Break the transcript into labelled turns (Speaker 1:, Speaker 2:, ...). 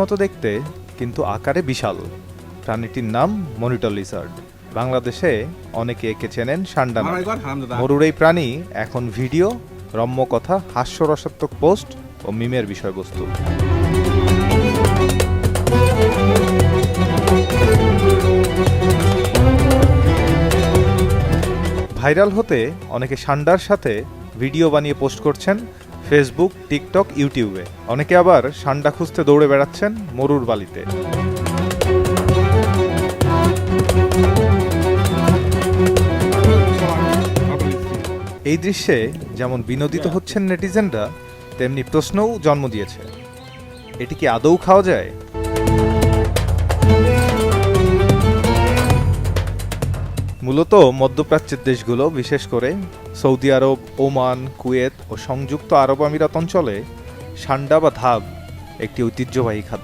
Speaker 1: মতো দেখতে কিন্তু আকারে বিশাল। প্রাণীটির নাম মনিটর লিজার্ড। বাংলাদেশে অনেকে একে চেনেন সান্ডা
Speaker 2: হারামজাদা।
Speaker 1: মরুর এই প্রাণী এখন ভিডিও রম্যকথা হাস্যরসাত্মক পোস্ট ও মিমের বিষয়বস্তু। ভাইরাল হতে অনেকে সান্ডার সাথে ভিডিও বানিয়ে পোস্ট করছেন। ফেসবুক টিকটক ইউটিউবে অনেকে আবার সান্ডা খুঁজতে দৌড়ে বেড়াচ্ছেন মরুর বালিতে। এই দৃশ্যে যেমন বিনোদিত হচ্ছেন নেটিজেনরা, তেমনি প্রশ্নও জন্ম দিয়েছে। এটি কি আদৌ খাওয়া যায়? মূলত মধ্যপ্রাচ্যের দেশগুলো, বিশেষ করে সৌদি আরব, ওমান, কুয়েত ও সংযুক্ত আরব আমিরাত অঞ্চলে সান্ডা বা ধাব একটি ঐতিহ্যবাহী খাদ্য।